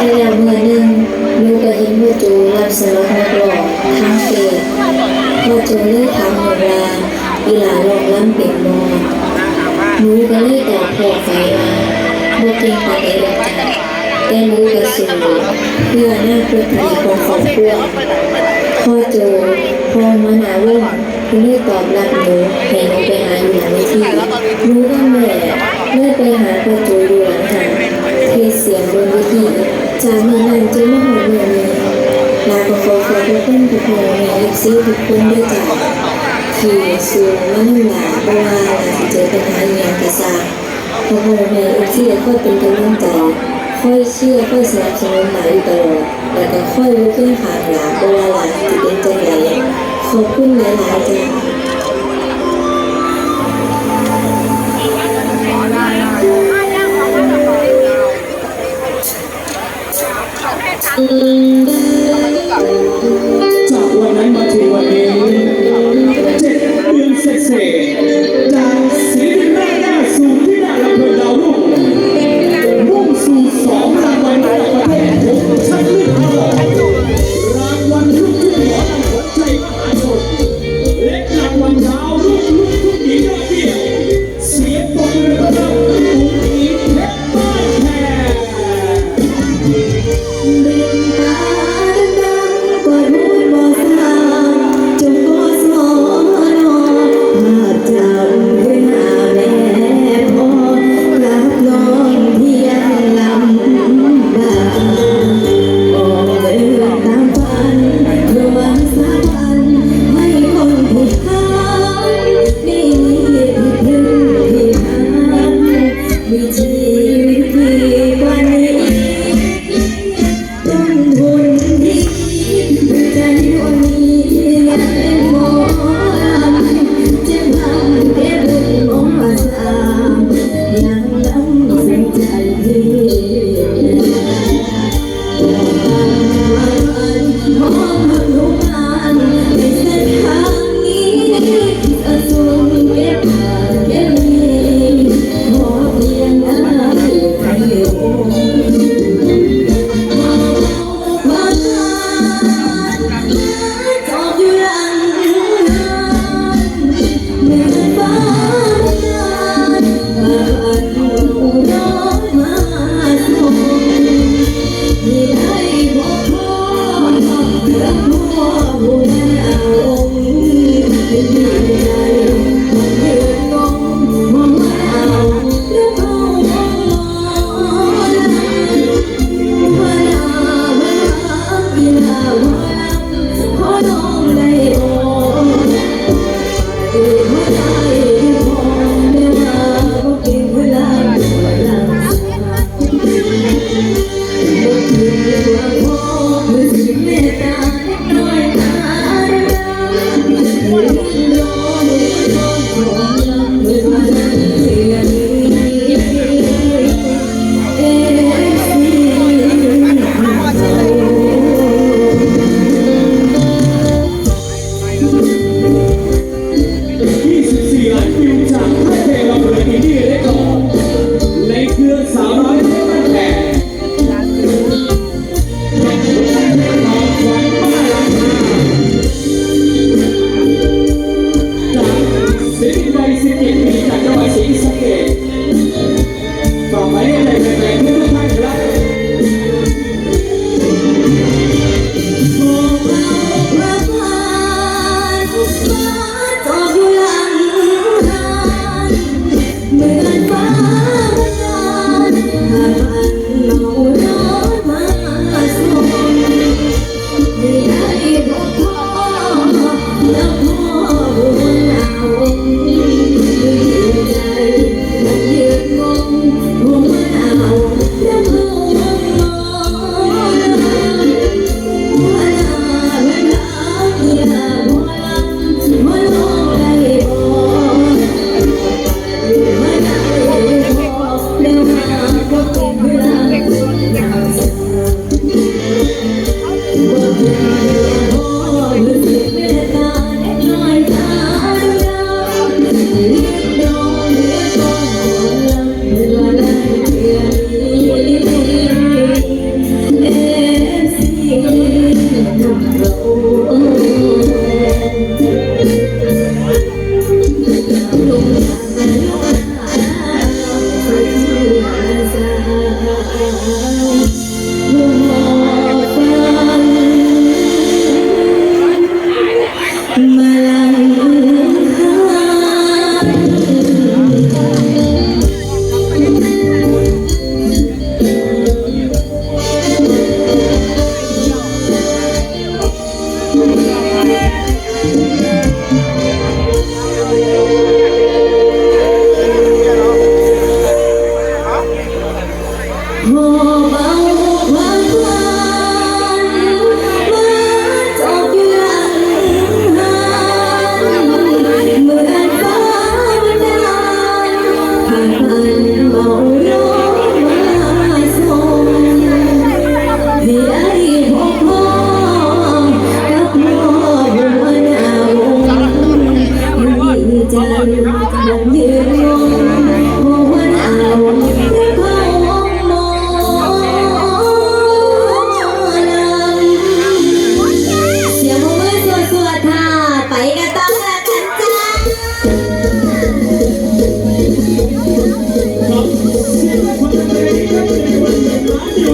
แต่แล้วเมื่อหนึ่งหนูก็เห็นว่าจูรับสมัครนักร้องทางเฟซพ่อจูเลยถามหนูว่าอีหลาลองล้ำเป็นบ่หนูก็เลยตอบพ่ไปว่าบ่เก่งปานใดดอกจ้ะแต่หนูก็สู้เพื่ออนาคตดีของครอบครัวพ่อโจพอมาหาวงคุณเลยตอบรับหนูให้หนูไปหาอยู่หลังทีหนูก็แม่เลยไปหาพ่อโจอยู่หลังหาง เทศเสียงบนเวทีจากเมื่อนั้นจนมาหอดเมื่อนี้ลาก็ขอขอบคุณทุกคนในเอฟซีทุกคนด้วยจ้ะที่สูงและนุ่มหลาเพราะว่าเจอปัญหาอหย่างกระซาพอพ่อแม่เอฟซีคอยเป็นกำลังใจค่อยเชื่อค่อยสนับสนุนหลาอยู่ตลอดแล้วก็ค่อยลุกขึ้นหาหลาเพราะว่าหลาจะเป็นใจังไงขอบคุณหลายๆจ้ะจา เ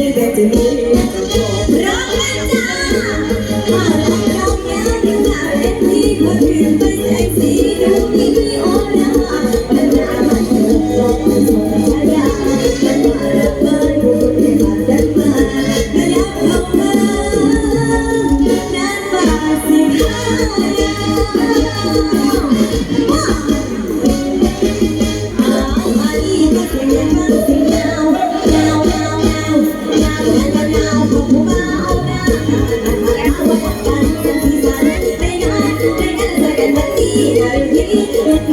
ยังแที่ได้พี่